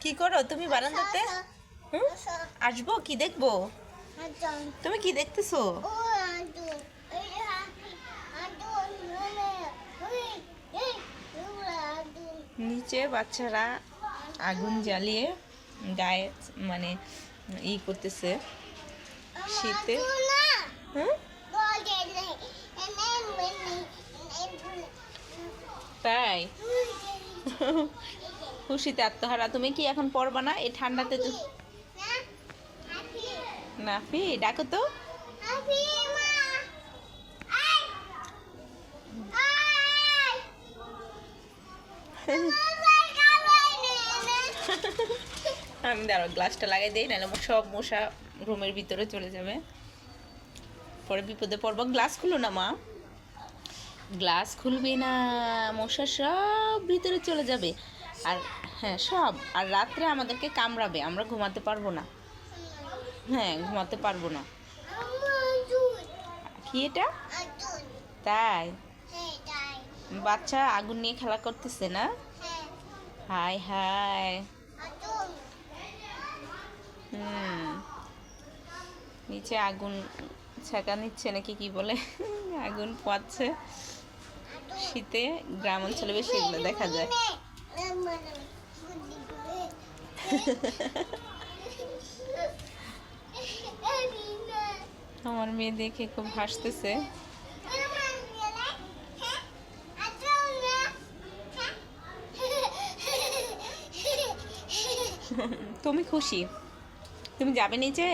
কি করো তুমি বারান্দাতে আসব কি দেখব তুমি কি দেখতেছো নিচে বাচ্চারা আগুন জ্বালিয়ে গায়ে মানে ই করতেছে শীতে তাই খুশিতে আত্মহারা। তুমি কি এখন পড়বা না? এই ঠান্ডাতে নাফি, ডাকো তো। আমি দাঁড়াও, গ্লাসটা লাগাই দিই, নাহলে সব মশা রুমের ভিতরে চলে যাবে। পরে বিপদে পড়ব। গ্লাস খুলো না, মা। গ্লাস খুলবে না, মশা সব ভিতরে চলে যাবে। আর হ্যাঁ সব। আর রাত্রে আমাদেরকে কামড়াবে, আমরা ঘুমাতে পারব না। হ্যাঁ ঘুমাতে পারব না। কি এটা? তাই? বাচ্চা আগুন নিয়ে খেলা করতেছে না? Hi hi. হুম। নিচে আগুন ছাকা নিচ্ছে নাকি কি বলে? আগুন পোয়াচ্ছে। শীতে গ্রাম অঞ্চলে বেশি এগুলো দেখা যায়। আমার মেয়ে দেখে খুব হাসতেছে। তুমি খুশি? তুমি যাবে নিচে?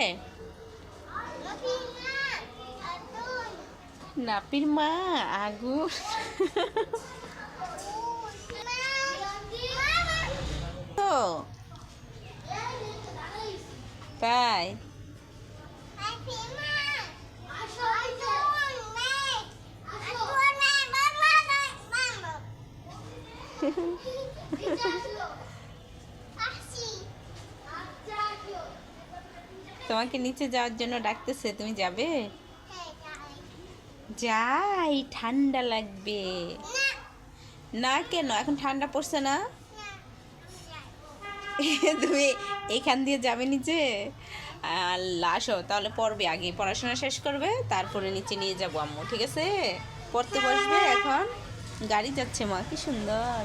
নাপির মা আগুন। তো তাই তোমাকে নিচে যাওয়ার জন্য ডাকতেছে তুমি যাবে? যাই ঠান্ডা লাগবে। না কেন? এখন ঠান্ডা পড়ছে না? তুমি এখান দিয়ে যাবে নিচে? আসো তাহলে পড়বে আগে পড়াশোনা শেষ করবে তারপরে নিচে নিয়ে যাব আম্মু ঠিক আছে? পড়তে বসবে এখন? গাড়ি যাচ্ছে মা কি সুন্দর।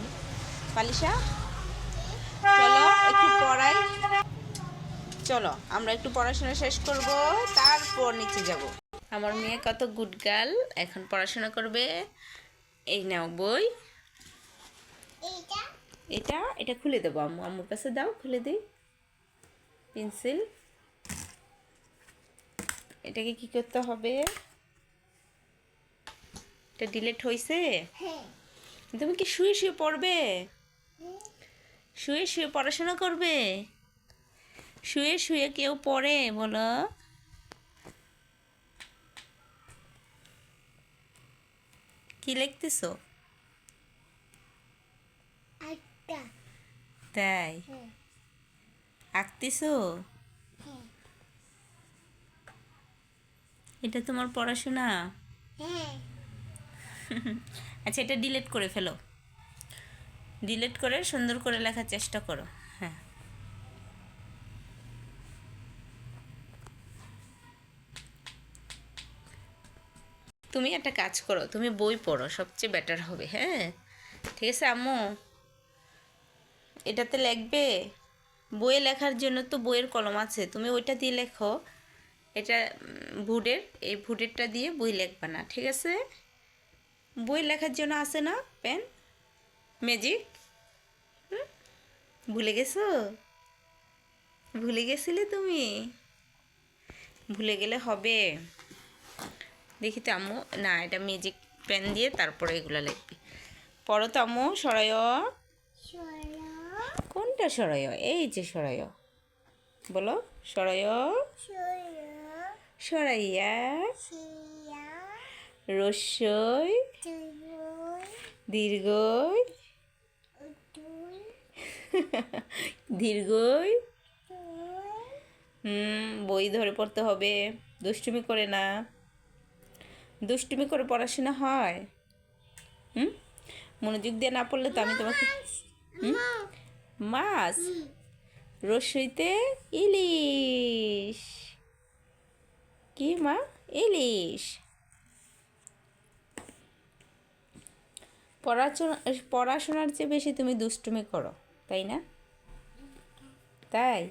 পালিশা? চলো একটু পড়াই। চলো আমরা একটু পড়াশোনা শেষ করব তারপর নিচে যাব। আমার মেয়ে কত গুড গার্ল এখন পড়াশোনা করবে। এই নাও বই। এটা এটা খুলে দেবো আম্মু। আম্মুর কাছে দাও খুলে দিই। পেন্সিল। এটাকে কি করতে হবে? এটা ডিলেট হয়েছে তুমি কি শুয়ে শুয়ে পড়বে? শুয়ে শুয়ে পড়াশোনা করবে? শুয়ে শুয়ে কেউ পড়ে বলো। কি লিখতেছো? তাই? আঁকতেছো? এটা তোমার পড়াশোনা? আচ্ছা এটা ডিলেট করে ফেলো। ডিলেট করে সুন্দর করে লেখার চেষ্টা করো। হ্যাঁ। তুমি একটা কাজ করো তুমি বই পড়ো সবচেয়ে বেটার হবে হ্যাঁ? ঠিক আছে আম্মু? এটাতে লিখবে, বইয়ে লেখার জন্য তো বইয়ের কলম আছে, তুমি ওইটা দিয়ে লেখো। এটা ভুডের এই ভুডেরটা দিয়ে বই লিখবা না, ঠিক আছে? বই লেখার জন্য আছে না পেন? ম্যাজিক? ভুলে গেছো? ভুলে গেছিলে তুমি? ভুলে গেলে হবে। দেখি তো আম্মু, না, এটা ম্যাজিক পেন দিয়ে তারপরে এগুলো লিখবি। পড়ো তো আম্মু সরায় কোনটা সরায় এই যে সরায় বলো সরায় সরাইয়া। রস্যই। দীর্ঘই। দীর্ঘই। হুম, বই ধরে পড়তে হবে। দুষ্টুমি করে না। দুষ্টুমি করে পড়াশোনা হয়। হুম? মনোযোগ দিয়ে না পড়লে তো আমি তোমাকে হুম? মাছ। রসইতে ইলিশ। কি মা? ইলিশ। পড়াশোনা পড়াশোনার চেয়ে বেশি তুমি দুষ্টুমি করো তাই না? তাই?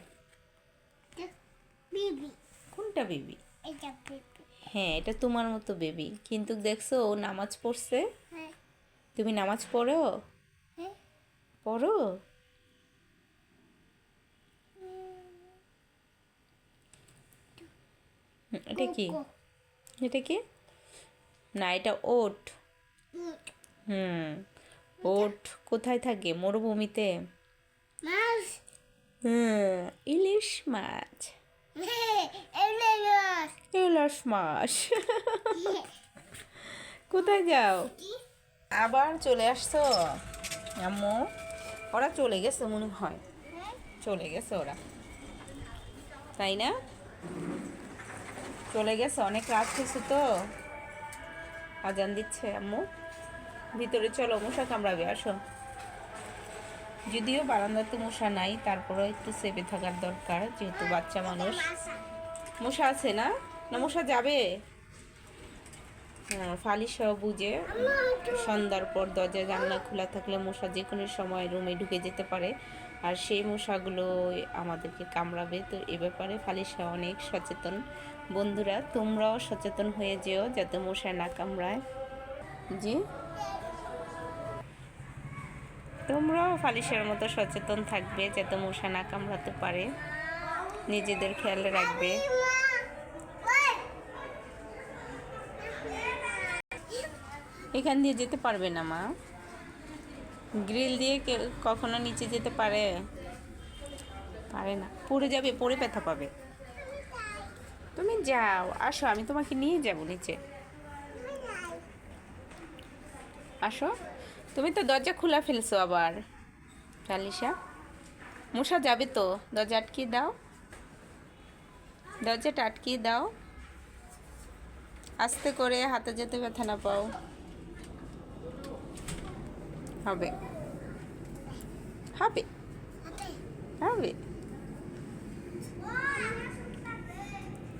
বিবি। কোনটা বেবি? বিবি। হ্যাঁ এটা তোমার মতো বেবি। কিন্তু দেখছ ও নামাজ পড়ছে। হ্যাঁ। তুমি নামাজ পড়ো? হ্যাঁ। পড়ো? এটা কি? এটা কি? না এটা ওট। হুম। ওট কোথায় থাকে? মরুভূমিতে? হুম ইলিশ মাছ। মাছ। ইলিশ মাছ। কোথায় যাও? আবার চলে আসছো? আম্মু ওরা চলে গেছে মনে হয়। চলে গেছে ওরা। তাই না? চলে গেছে, অনেক রাত হয়েছে তো। আজান দিচ্ছে আম্মু। ভিতরে চলো, মশা কামড়াবে, আসো। যদিও বারান্দাতে মশা নাই, তারপরেও একটু সেফে থাকার দরকার, যেহেতু বাচ্চা মানুষ। মশা আছে না? না, মশা যাবে। হ্যাঁ ফালি সহ বুঝে। সন্ধ্যার পর দরজা, জানলা খোলা থাকলে মশা যে কোনো সময় রুমে ঢুকে যেতে পারে। আর সেই মশাগুলো আমাদেরকে কামড়াবে। তো এ ব্যাপারে ফালিসা অনেক সচেতন। বন্ধুরা, তোমরাও সচেতন হয়ে যেও যাতে মশা না কামড়ায়। জি? তোমরাও ফালিশের মতো সচেতন থাকবে যাতে মশা না কামড়াতে পারে। নিজেদের খেয়াল রাখবে। এখান দিয়ে যেতে পারবে না মা। গ্রিল দিয়ে কখনো নিচে যেতে পারে? পারে না। পড়ে যাবে, পড়ে ব্যথা পাবে। যাও, আসো, আমি তোমাকে নিয়ে যাব নিচে। আসো। তুমি তো দরজা খোলা ফেলছো আবার। চালিশা মশা যাবে তো? দরজা আটকিয়ে দাও। দরজাটা আটকিয়ে দাও। আস্তে করে হাতে যেতে ব্যথা না পাও। হবে। হবে। হবে।